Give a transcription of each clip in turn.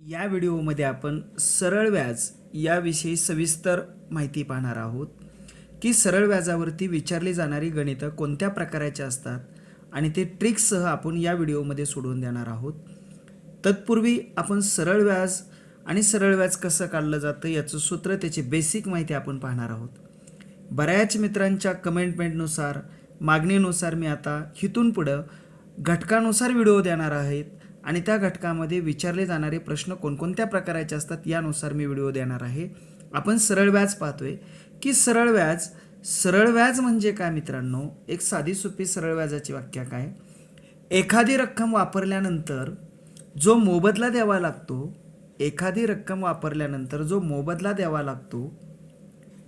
या व्हिडिओमध्ये आपण सरळ व्याज याविषयी सविस्तर माहिती पाहणार आहोत की सरळ व्याजावरती विचारली जाणारी गणितं कोणत्या प्रकाराची असतात आणि ते ट्रिक्ससह आपण या व्हिडिओमध्ये सोडवून देणार आहोत. तत्पूर्वी आपण सरळ व्याज आणि सरळ व्याज कसं काढलं जातं याचं सूत्र त्याची बेसिक माहिती आपण पाहणार आहोत. बऱ्याच मित्रांच्या कमेंटमेंटनुसार मागणीनुसार मी आता इथून पुढं घटकानुसार व्हिडिओ देणार आहेत आणि त्या घटकामध्ये विचारले जाणारे प्रश्न कोणकोणत्या प्रकाराचे असतात यानुसार मी व्हिडिओ देणार आहे. आपण सरळ व्याज पाहतोय की सरळ व्याज सरळ व्याज म्हणजे काय मित्रांनो? एक साधी सोपी सरळ व्याजाची व्याख्या काय? एखादी रक्कम वापरल्यानंतर जो मोबदला द्यावा लागतो एखादी रक्कम वापरल्यानंतर जो मोबदला द्यावा लागतो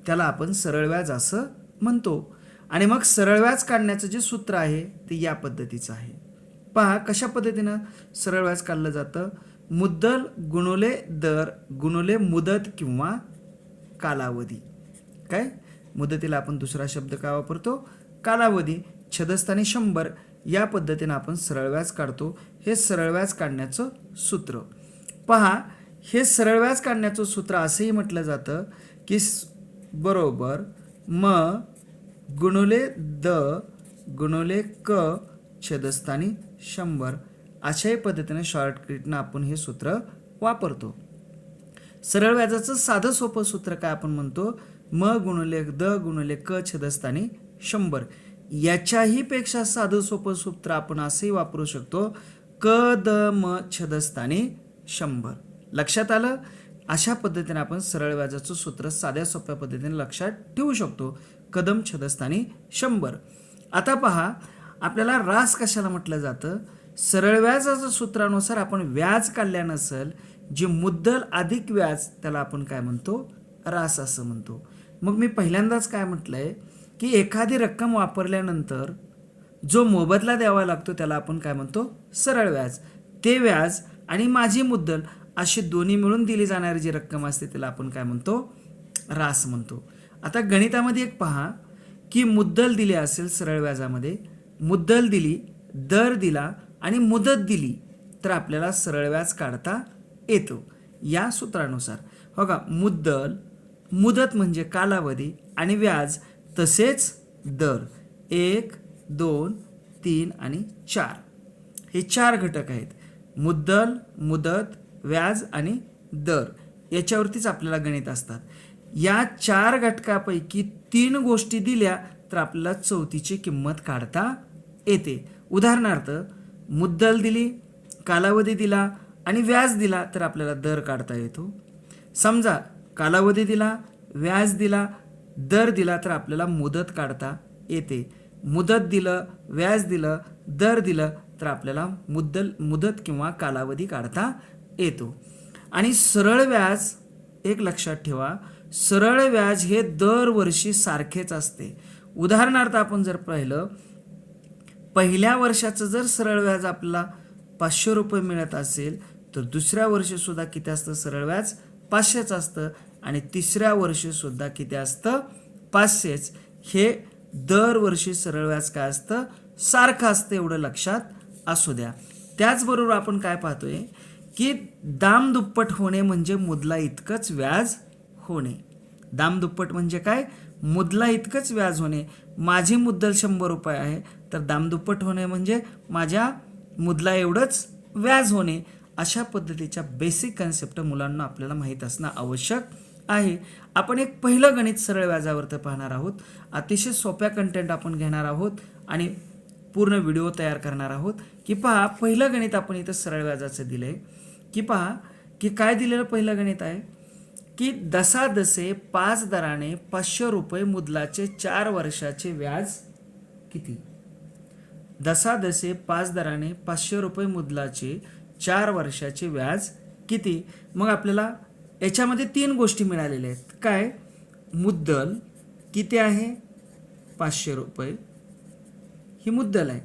त्याला आपण सरळ व्याज असं म्हणतो. आणि मग सरळ व्याज काढण्याचं जे सूत्र आहे ते या पद्धतीचं आहे. पहा कशा पद्धतीनं सरळ व्याज काढलं जातं? मुद्दल गुणुले दर गुणुले मुदत किंवा कालावधी. काय? मुदतीला आपण दुसरा शब्द काय वापरतो? कालावधी छदस्थानी शंभर या पद्धतीनं आपण सरळ व्याज काढतो. हे सरळ व्याज काढण्याचं सूत्र. पहा हे सरळ व्याज काढण्याचं सूत्र असंही म्हटलं जातं की स- बरोबर म गुणुले द गुणुले क छदस्थानी शंभर अशाही पद्धतीने शॉर्टकटनं आपण हे सूत्र वापरतो. सरळ व्याजाचं साधं सोपं सूत्र काय आपण म्हणतो? म गुणले द गुणले क छदस्थानी शंभर. याच्याही पेक्षा साधं सोपं सूत्र आपण असंही वापरू शकतो. क द म छदस्थानी शंभर. लक्षात आलं? अशा पद्धतीने आपण सरळ व्याजाचं सूत्र साध्या सोप्या पद्धतीने लक्षात ठेवू शकतो. कदम छदस्थानी शंभर. आता पहा आपल्याला रास कशाला म्हटलं जातं? सरळ व्याजाचं सूत्रानुसार आपण व्याज काढल्या नसेल जे मुद्दल अधिक व्याज त्याला आपण काय म्हणतो? रास असं म्हणतो. मग मी पहिल्यांदाच काय म्हटलं आहे की एखादी रक्कम वापरल्यानंतर जो मोबदला द्यावा लागतो त्याला आपण काय म्हणतो? सरळ व्याज. ते व्याज आणि माझी मुद्दल अशी दोन्ही मिळून दिली जाणारी जी रक्कम असते त्याला आपण काय म्हणतो? रास म्हणतो. आता गणितामध्ये एक पहा की मुद्दल दिली असेल सरळ व्याजामध्ये मुद्दल दिली दर दिला आणि मुदत दिली तर आपल्याला सरळ व्याज काढता येतो. या सूत्रानुसार. हो का मुद्दल मुदत म्हणजे कालावधी आणि व्याज तसेच दर. एक दोन तीन आणि चार. हे चार घटक आहेत. मुद्दल मुदत व्याज आणि दर. याच्यावरतीच आपल्याला गणित असतात. या चार घटकापैकी तीन गोष्टी दिल्या तर आपल्याला चौथीची किंमत काढता येते. उदाहरणार्थ मुद्दल दिली कालावधी दिला आणि व्याज दिला तर आपल्याला दर काढता येतो. समजा कालावधी दिला व्याज दिला दर दिला तर आपल्याला मुदत काढता येते. मुदत दिलं व्याज दिलं दर दिलं तर आपल्याला मुद्दल मुदत किंवा कालावधी काढता येतो. आणि सरळ व्याज एक लक्षात ठेवा सरळ व्याज हे दरवर्षी सारखेच असते. उदाहरणार्थ आपण जर पाहिलं पहिल्या वर्षाचं जर सरळ व्याज आपल्याला पाचशे रुपये मिळत असेल तर दुसऱ्या वर्षीसुद्धा किती असतं? सरळ व्याज पाचशेच असतं. आणि तिसऱ्या वर्षीसुद्धा किती असतं? पाचशेच. हे दरवर्षी सरळ व्याज काय असतं? सारखं असतं एवढं लक्षात असू द्या. त्याचबरोबर आपण काय पाहतोय? की दाम दुप्पट होणे म्हणजे मुदला इतकंच व्याज होणे. दाम दुप्पट म्हणजे काय? मुदला इतकंच व्याज होणे. माझी मुद्दल शंभर रुपये आहे. तर दामदुप्पट होणे म्हणजे माझ्या मुदला एवढंच व्याज होणे अशा पद्धतीच्या बेसिक कन्सेप्ट मुलांना आपल्याला माहीत असणं आवश्यक आहे. आपण एक पहिलं गणित सरळ व्याजावरती पाहणार आहोत. अतिशय सोप्या कंटेंट आपण घेणार आहोत आणि पूर्ण व्हिडिओ तयार करणार आहोत. की पहा पहिलं गणित आपण इथं सरळ व्याजाचं दिलं आहे की पहा की काय दिलेलं पहिलं गणित आहे? की दसादसे पाच दराने पाचशे रुपये मुदलाचे चार वर्षाचे व्याज किती? दसादसे पाच दराने पाचशे रुपये मुदलाचे चार वर्षाचे व्याज किती? मग आपल्याला याच्यामध्ये तीन गोष्टी मिळालेल्या आहेत. काय? मुद्दल किती आहे? पाचशे रुपये. ही मुद्दल आहे.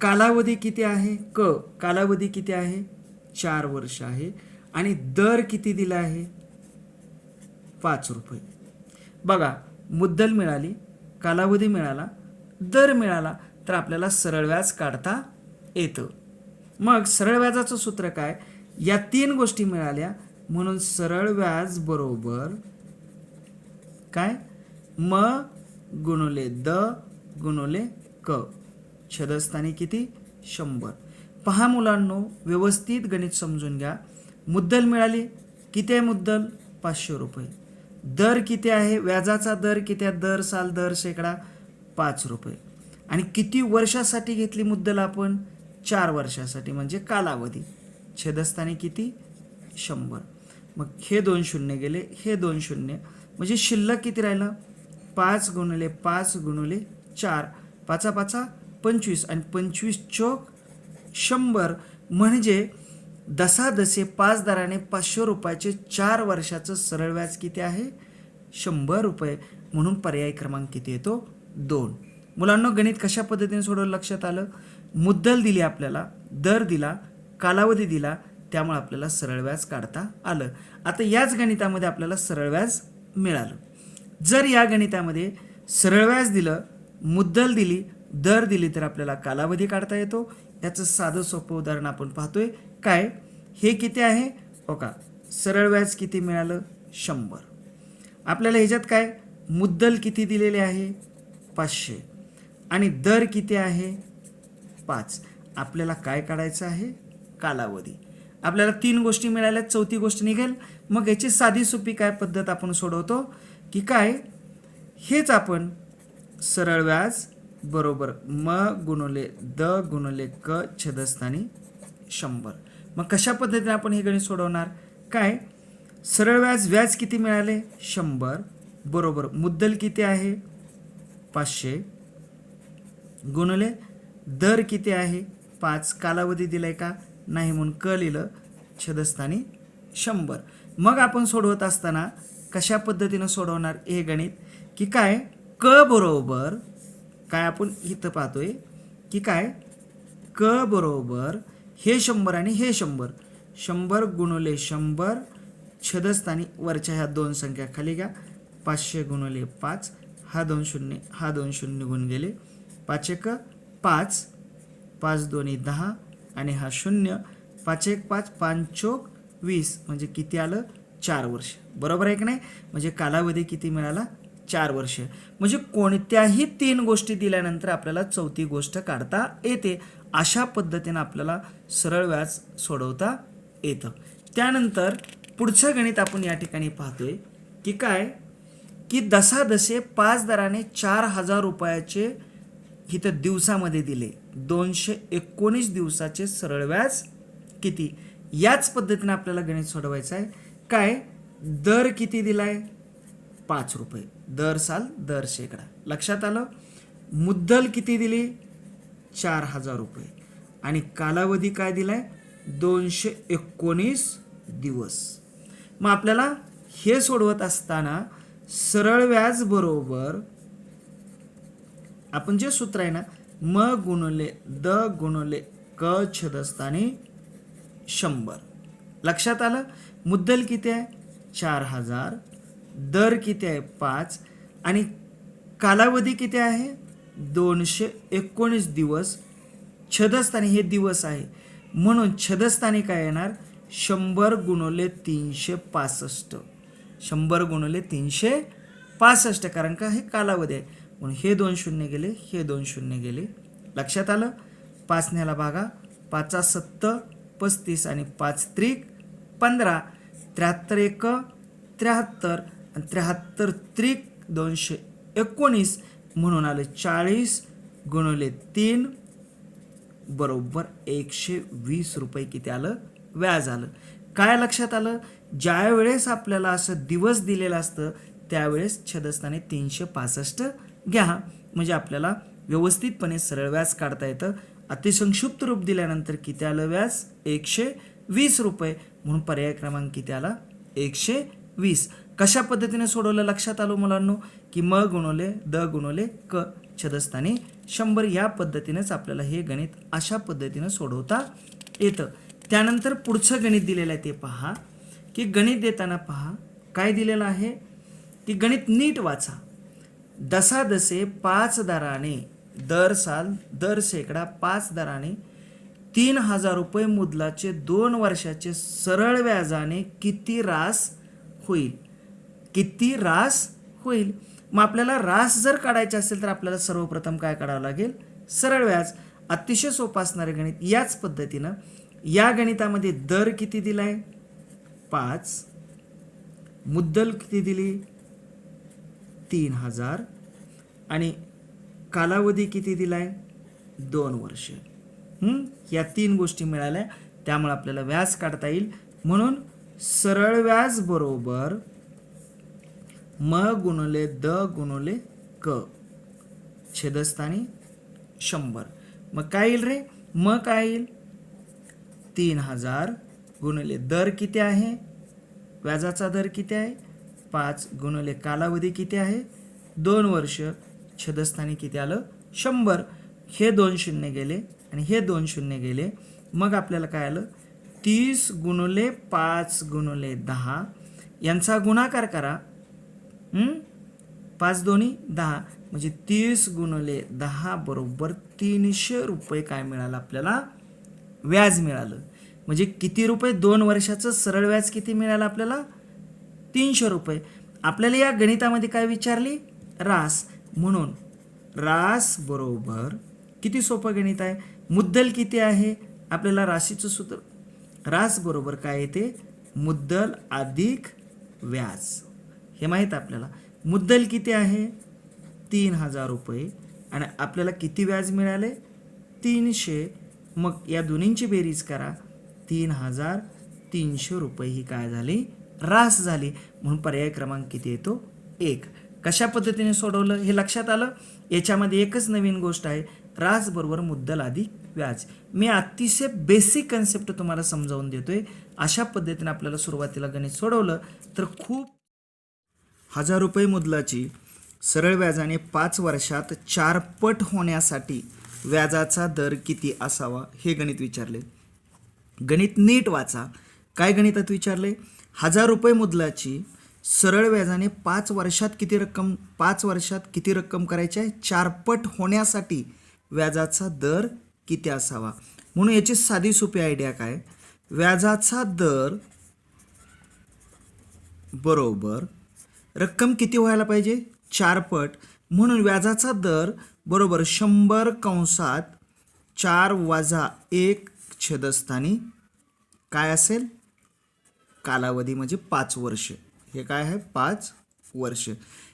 कालावधी किती आहे? क. कालावधी किती आहे? चार वर्ष आहे. आणि दर किती दिला आहे? पाच रुपये. बघा मुद्दल मिळाली कालावधी मिळाला दर मिळाला तर आपल्याला सरळ व्याज काढता येतं. मग सरळ व्याजाचं सूत्र काय? या तीन गोष्टी मिळाल्या म्हणून सरळ व्याज बरोबर काय? म गुणुले द गुणुले क. छदस्थानी किती? शंभर. पहा मुलांनो व्यवस्थित गणित समजून घ्या. मुद्दल मिळाली? किती आहे मुद्दल? पाचशे रुपये. दर किती आहे? व्याजाचा दर किती आहे? दर साल दर शेकडा पाच रुपये. आणि किती वर्षासाठी घेतली मुद्दल आपण? चार वर्षासाठी म्हणजे कालावधी. छेदस्थानी किती? शंभर. मग हे दोन शून्य गेले हे दोन शून्य. म्हणजे शिल्लक किती राहिलं? पाच गुणले पाच गुणले चार. पाचा पाचा पंचवीस आणि पंचवीस चोक शंभर. म्हणजे दसादसे पाच दराने पाचशे रुपयाचे चार वर्षाचं सरळ व्याज किती आहे? शंभर रुपये. म्हणून पर्याय क्रमांक किती येतो? दोन. मुलांना गणित कशा पद्धतीने सोडवलं लक्षात आलं? मुद्दल दिली आपल्याला दर दिला कालावधी दिला त्यामुळे आपल्याला सरळ व्याज काढता आलं. आता याच गणितामध्ये आपल्याला सरळ व्याज मिळालं. जर या गणितामध्ये सरळ व्याज दिलं मुद्दल दिली दर दिली तर आपल्याला कालावधी काढता येतो. याचं साधं सोपं उदाहरण आपण पाहतोय. काय? हे किती आहे? हो का सरळ व्याज किती मिळालं? शंभर. आपल्याला ह्याच्यात काय? मुद्दल किती दिलेले आहे? पाचशे. आणि दर किती आहे? पाच. आपल्याला काय काढायचं आहे? कालावधी. आपल्याला तीन गोष्टी मिळाल्या चौथी गोष्ट निघेल. मग याची साधी सोपी काय पद्धत आपण सोडवतो? की काय? हेच आपण सरळ व्याज बरोबर म गुणवले द गुणले क छदस्थानी शंभर. मग कशा पद्धतीने आपण हे गणित सोडवणार? काय? सरळ व्याज व्याज किती मिळाले? शंभर. बरोबर. मुद्दल किती आहे? पाचशे. गुणले दर किती आहे? पाच. कालावधी दिला आहे का? नाही म्हणून क लिहिलं. छदस्थानी शंभर. मग आपण सोडवत असताना कशा पद्धतीनं सोडवणार हे गणित? की काय? क बरोबर काय आपण इथं पाहतोय की काय? क बरोबर हे शंभर आणि हे शंभर. शंभर गुणले शंभर छदस्थानी वरच्या ह्या दोन संख्या खाली घ्या. पाचशे गुणले पाच हा दोन शून्य हा दोन शून्य गुण गेले. पाच एक पाच पाच दोन्ही दहा आणि हा शून्य पाच एक पाच पाच चोक वीस म्हणजे किती आलं? चार वर्ष. बरोबर आहे की नाही? म्हणजे कालावधी किती मिळाला? चार वर्ष. म्हणजे कोणत्याही तीन गोष्टी दिल्यानंतर आपल्याला चौथी गोष्ट काढता येते. अशा पद्धतीनं आपल्याला सरळ व्याज सोडवता येतं. त्यानंतर पुढचं गणित आपण या ठिकाणी पाहतोय की काय? की दसादसे पाच दराने चार हजार रुपयाचे इथं दिवसामध्ये दिले. दोनशे एकोणीस दिवसाचे सरळ व्याज किती? याच पद्धतीने आपल्याला गणित सोडवायचं आहे. काय? दर किती दिलाय? पाच रुपये. दर साल दर शेकडा. लक्षात आलं? मुद्दल किती दिली? चार हजार रुपये. आणि कालावधी काय दिलाय? दोनशे एकोणीस दिवस. मग आपल्याला हे सोडवत असताना सरळ व्याज बरोबर आपण जे सूत्र आहे ना म गुणले द गुणले क छदस्थानी शंभर. लक्षात आलं? मुद्दल किती आहे? चार हजार. दर किती आहे? पाच. आणि कालावधी किती आहे? दोनशे एकोणीस दिवस. छदस्थानी हे दिवस आहे. म्हणून छदस्थानी काय येणार? शंभर गुणवले तीनशे पासष्ट. शंभर गुणवले तीनशे पासष्ट कारण का? हे कालावधी आहे. म्हणून हे दोन शून्य गेले हे दोन शून्य गेले. लक्षात आलं? पाच न्याला भागा. पाचा सत्त पस्तीस आणि पाच त्रिक पंधरा. त्र्याहत्तर एक त्र्याहत्तर आणि त्र्याहत्तर त्रिक दोनशे एकोणीस म्हणून आलं चाळीस गुणवले तीन. बरोबर एकशे वीस रुपये किती आलं? व्याज आलं. काय लक्षात आलं? ज्यावेळेस आपल्याला असं दिवस दिलेलं असतं त्यावेळेस छदस्थाने तीनशे पासष्ट घ्या. म्हणजे आपल्याला व्यवस्थितपणे सरळ व्याज काढता येतं. अतिसंक्षिप्त रूप दिल्यानंतर किती आलं व्याज? एकशे वीस रुपये. म्हणून पर्याय क्रमांक किती आला? एकशे वीस. कशा पद्धतीने सोडवलं लक्षात आलो मुलांनो? की म गुणवले द गुणवले क. छदस्थानी शंभर या पद्धतीनेच आपल्याला हे गणित अशा पद्धतीनं सोडवता येतं. त्यानंतर पुढचं गणित दिलेलं आहे ते पहा. की गणित देताना पहा. काय दिलेलं आहे? की गणित नीट वाचा. दसादसे पाच दराने दर साल दर शेकडा पाच दराने तीन हजार रुपये मुदलाचे दोन वर्षाचे सरळ व्याजाने किती रास होईल? किती रास होईल? मग आपल्याला रास जर काढायचे असेल तर आपल्याला सर्वप्रथम काय काढावं लागेल? सरळ व्याज. अतिशय सोपं असणारे गणित याच पद्धतीनं. या गणितामध्ये दर किती दिलाय? पाच. मुद्दल किती दिली? तीन हजार. आणि कालावधी किती दिला आहे दोन वर्ष. या तीन गोष्टी मिळाल्या त्यामुळे आपल्याला व्याज काढता येईल. म्हणून सरळ व्याज बरोबर म गुणले द गुणले क. छेदस्थानी शंभर. मग काय येईल रे? म काय येईल? तीन हजार गुणले दर किती आहे? व्याजाचा दर किती आहे? पाच गुणले कालावधी किती आहे? दोन वर्ष. छदस्थानी किती आलं? शंभर. हे दोन शून्य गेले आणि हे दोन शून्य गेले. मग आपल्याला काय आलं? तीस गुणले पाच गुणले दहा. यांचा गुणाकार करा. पाच दोन्ही दहा. म्हणजे तीस गुणले दहा बरोबर तीनशे रुपये काय मिळालं आपल्याला? व्याज मिळालं. म्हणजे किती रुपये? दोन वर्षाचं सरळ व्याज किती मिळालं आपल्याला? तीनशे रुपये. आपल्याला या गणितामध्ये काय विचारली? रास. म्हणून रास बरोबर किती सोपं गणित आहे? मुद्दल किती आहे? आपल्याला राशीचं सूत्र. रास बरोबर काय येते? मुद्दल अधिक व्याज. हे माहीत आपल्याला. मुद्दल किती आहे? तीन हजार रुपये. आणि आपल्याला किती व्याज मिळाले? तीनशे. मग या दोन्हींची बेरीज करा. तीन हजार तीनशे रुपये ही काय झाली? रास झाली. म्हणून पर्याय क्रमांक किती येतो एक. कशा पद्धतीने सोडवलं? हे लक्षात आलं? याच्यामध्ये एकच नवीन गोष्ट आहे. रास बरोबर मुद्दल अधिक व्याज. मी अतिशय बेसिक कन्सेप्ट तुम्हाला समजावून देतोय. अशा पद्धतीने आपल्याला सुरुवातीला गणित सोडवलं तर खूप हजार रुपये मुदलाची सरळ व्याजाने पाच वर्षात चारपट होण्यासाठी व्याजाचा दर किती असावा हे गणित विचारले. गणित नीट वाचा. काय गणितात विचारले? हजार रुपये मुदलाची सरळ व्याजाने पाच वर्षात किती रक्कम पाच वर्षात किती रक्कम करायची आहे? चारपट होण्यासाठी व्याजाचा दर किती असावा? म्हणून याची साधी सोपी आयडिया काय? व्याजाचा दर बरोबर रक्कम किती व्हायला पाहिजे? चारपट. म्हणून व्याजाचा दर बरोबर शंभर कंसात चार वजा एक छेदस्थानी काय असेल? कालावधी म्हणजे पाच वर्ष. हे काय आहे? पाच वर्ष.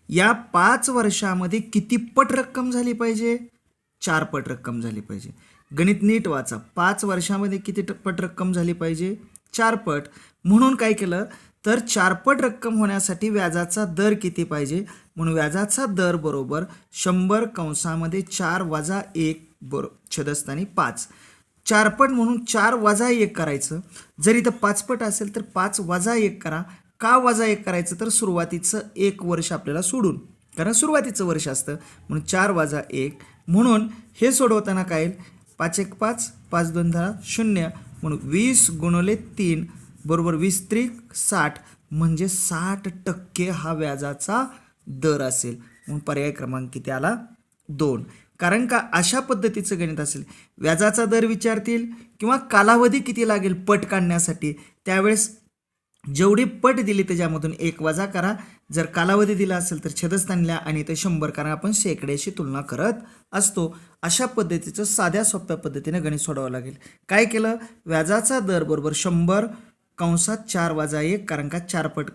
या पाच वर्षामध्ये किती पट रक्कम झाली पाहिजे? चार पट रक्कम झाली पाहिजे. गणित नीट वाचा. पाच वर्षामध्ये किती पट रक्कम झाली पाहिजे? चार पट. म्हणून काय केलं? तर चारपट रक्कम होण्यासाठी व्याजाचा दर किती पाहिजे? म्हणून व्याजाचा दर बरोबर शंभर कंसामध्ये चार वजा एक बरो छेदस्थानी पाच. चारपट म्हणून चार वजा एक करायचं. जर इथं पाचपट असेल तर पाच वजा एक करा. का वजा एक करायचं? तर सुरुवातीचं एक वर्ष आपल्याला सोडून. कारण सुरुवातीचं वर्ष असतं. म्हणून चार वजा एक. म्हणून हे सोडवताना काय पाच एक पाच पाच दोन दहा शून्य. म्हणून वीस गुणवले तीन. बरोबर वीस त्रिक साठ. म्हणजे साठ टक्के हा व्याजाचा दर असेल. म्हणून पर्याय क्रमांक किती आला? दोन. कारण का अशा पद्धतीचं गणित असेल? व्याजाचा दर विचारतील किंवा कालावधी किती लागेल पट काढण्यासाठी? त्यावेळेस जेवढी पट दिली त्याच्यामधून एक वजा करा. जर कालावधी दिला असेल तर छेदस्थानीला आणि ते शंभर कारण आपण शेकड्याशी तुलना करत असतो. अशा पद्धतीचं साध्या सोप्या पद्धतीने गणित सोडावं लागेल. काय केलं? व्याजाचा दर बरोबर शंभर कंसात चार वजा एक कारण का चार पट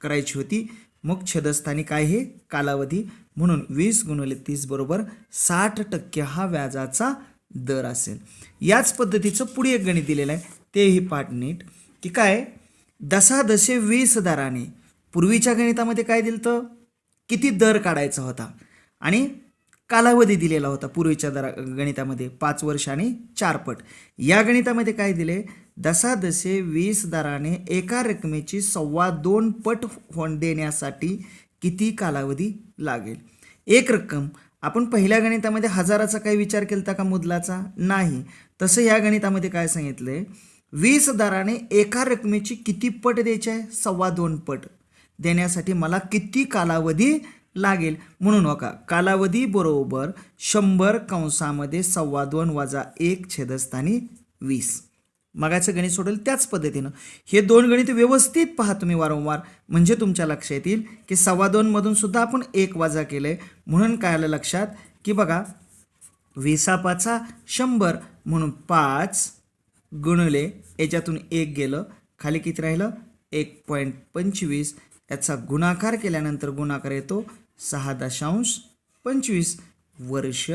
करायची होती. मग छेदस्थानी काय हे? कालावधी. म्हणून वीस गुणवले तीस बरोबर साठ टक्के हा व्याजाचा दर असेल. याच पद्धतीचं पुढे एक गणित दिलेलं आहे. तेही पाठ नीट. की काय? दसादशे वीस दराने पूर्वीच्या गणितामध्ये काय दिलं तर किती दर काढायचा होता? आणि कालावधी दिलेला होता पूर्वीच्या दरा गणितामध्ये. पाच वर्ष आणि चार पट. या गणितामध्ये काय दिले? दसादसे वीस दराने एका रकमेची सव्वा दोन पट होण देण्यासाठी किती कालावधी लागेल? एक रक्कम. आपण पहिल्या गणितामध्ये हजाराचा काही विचार केला का मुदलाचा? नाही. तसं या गणितामध्ये काय सांगितलं आहे वीस दराने एका रकमेची किती पट द्यायची आहे? सव्वा दोन पट. देण्यासाठी मला किती कालावधी लागेल? म्हणून हो नका कालावधी बरोबर शंभर कंसामध्ये सव्वा दोन वजा एक छेदस्थानी वीस. मगाचं गणित सोडेल त्याच पद्धतीनं. हे दोन गणित व्यवस्थित पहा तुम्ही वारंवार. म्हणजे तुमच्या लक्षात येतील की सव्वा दोनमधून सुद्धा आपण एक वाजा केलं आहे म्हणून काय आलं लक्षात? की बघा विसा पाचा शंभर म्हणून पाच गुणले याच्यातून एक गेलं खाली किती राहिलं? एक पॉईंट पंचवीस. याचा गुणाकार केल्यानंतर गुणाकार येतो सहा दशांश पंचवीस. वर्ष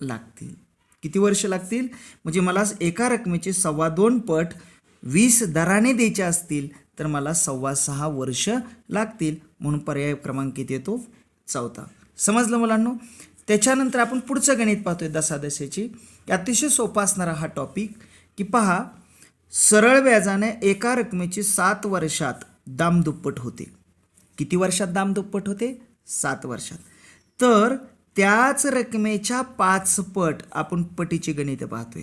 लागतील. किती वर्ष लागतील? म्हणजे मला एका रकमेचे सव्वा दोन पट वीस दराने द्यायचे असतील तर मला सव्वा सहा वर्ष लागतील. म्हणून पर्याय क्रमांक किती येतो चौथा. समजलं मुलांनो? त्याच्यानंतर आपण पुढचं गणित पाहतोय दसादशेची अतिशय सोपा असणारा हा टॉपिक की पहा सरळ व्याजाने एका रकमेची सात वर्षात दाम दुप्पट होते. किती वर्षात दाम दुप्पट होते? सात वर्षात. तर त्याच रकमेच्या पाच पट आपण पटीची गणित पाहतोय.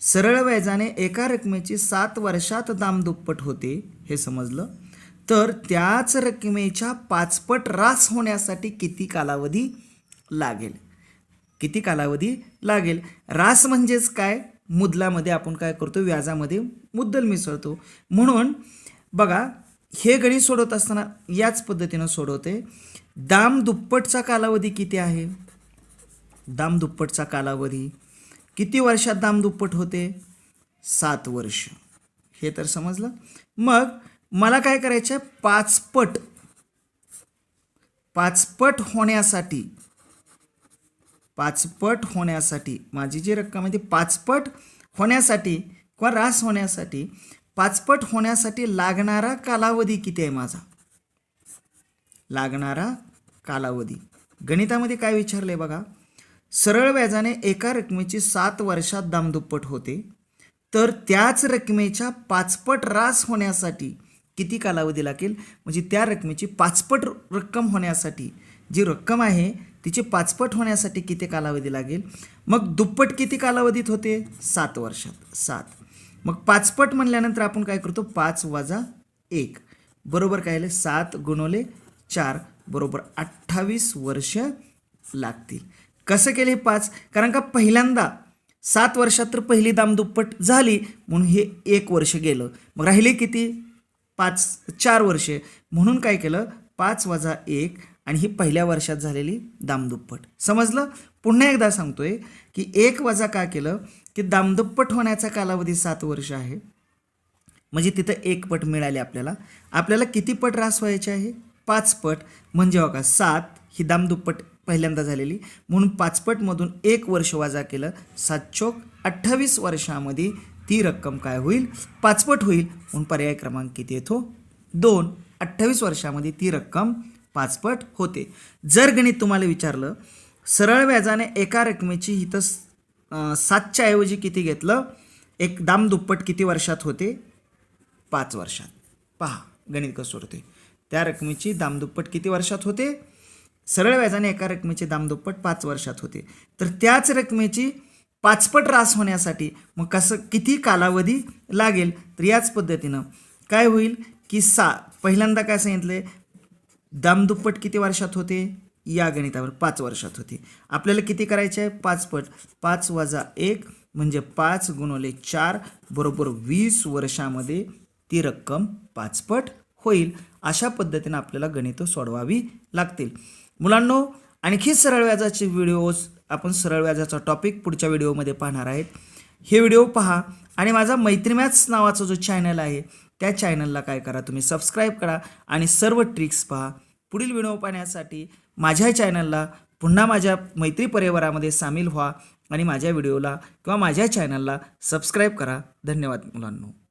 सरळ व्याजाने एका रकमेची सात वर्षात दाम दुप्पट होते हे समजलं? तर त्याच रकमेच्या पाचपट रास होण्यासाठी किती कालावधी लागेल? किती कालावधी लागेल? रास म्हणजेच काय? मुदलामध्ये आपण काय करतो? व्याजामध्ये मुद्दल मिसळतो. म्हणून बघा हे गणित सोडवत असताना याच पद्धतीनं सोडवते. दाम दुप्पटचा कालावधी किती आहे? दाम दुप्पटचा कालावधी किती वर्षात दाम दुप्पट होते? सात वर्ष. हे तर समजलं? मग मला काय करायचं आहे पाचपट. पाचपट होण्यासाठी पाचपट होण्यासाठी माझी जी रक्कम आहे ती पाचपट होण्यासाठी किंवा रास होण्यासाठी पाचपट होण्यासाठी लागणारा कालावधी किती आहे माझा? लागणारा कालावधी. गणितामध्ये काय विचारले बघा? सरळ व्याजाने एका रकमेची सात वर्षात दामदुप्पट होते. तर त्याच रकमेच्या पाचपट रास होण्यासाठी किती कालावधी लागेल? म्हणजे त्या रकमेची पाचपट रक्कम होण्यासाठी जी रक्कम आहे तिची पाचपट होण्यासाठी किती कालावधी लागेल? मग दुप्पट किती कालावधीत होते? सात वर्षात. सात. मग पाचपट म्हणल्यानंतर आपण काय करतो? पाच वजा एक. बरोबर काय सात गुणवले चार बरोबर अठ्ठावीस वर्ष लागतील. कसं केले पाच? कारण का पहिल्यांदा सात वर्षात तर पहिली दाम दुप्पट झाली म्हणून हे एक वर्ष गेलं. मग राहिले किती? पाच चार वर्षे. म्हणून काय केलं? पाच वजा एक आणि ही पहिल्या वर्षात झालेली दामदुप्पट. समजलं? पुन्हा एकदा सांगतोय की एक वजा का केलं? की दामदुप्पट होण्याचा कालावधी सात वर्ष आहे. म्हणजे तिथं एक पट मिळाले आपल्याला. आपल्याला किती पट रास व्हायचे आहे? पाचपट म्हणजे बघा सात ही दामदुप्पट पहिल्यांदा झालेली. म्हणून पाचपटमधून एक वर्ष वजा केलं सात चोक अठ्ठावीस वर्षामध्ये ती रक्कम काय होईल? पाचपट होईल. म्हणून पर्याय क्रमांक किती येतो? दोन. अठ्ठावीस वर्षामध्ये ती रक्कम पाचपट होते. जर गणित तुम्हाला विचारलं सरळ व्याजाने एका रकमेची इथं सातच्या ऐवजी किती घेतलं? एक दाम दुप्पट किती वर्षात होते? पाच वर्षात. पहा गणित कसं होते त्या रकमेची दामदुप्पट किती वर्षात होते? सरळ व्याजाने एका रकमेचे दामदुप्पट पाच वर्षात होते. तर त्याच रकमेची पाचपट रास होण्यासाठी मग कसं किती कालावधी लागेल? तर याच पद्धतीनं काय होईल की सा पहिल्यांदा काय सांगितलं दामदुप्पट किती वर्षात होते? या गणितावर पाच वर्षात होते. आपल्याला किती करायचे आहे? पाचपट. पाच वजा एक म्हणजे पाच गुणवले चार बरोबर वीस वर्षामध्ये ती रक्कम पाचपट होईल अशा पद्धतीनं आपल्याला गणितं सोडवावी लागतील. मुलांनो आणखी सरळ व्याजाचे व्हिडिओज आपण सरळ व्याजाचा टॉपिक पुढच्या व्हिडिओमध्ये पाहणार आहेत. हे व्हिडिओ पहा आणि माझा मैत्रीमॅथ्स नावाचा जो चॅनल आहे त्या चॅनलला काय करा तुम्ही सबस्क्राईब करा आणि सर्व ट्रिक्स पहा. पुढील व्हिडिओ पाहण्यासाठी माझ्या चॅनलला पुन्हा माझ्या मैत्री परिवारामध्ये सामील व्हा आणि माझ्या व्हिडिओला किंवा माझ्या चॅनलला सबस्क्राईब करा. धन्यवाद मुलांनो.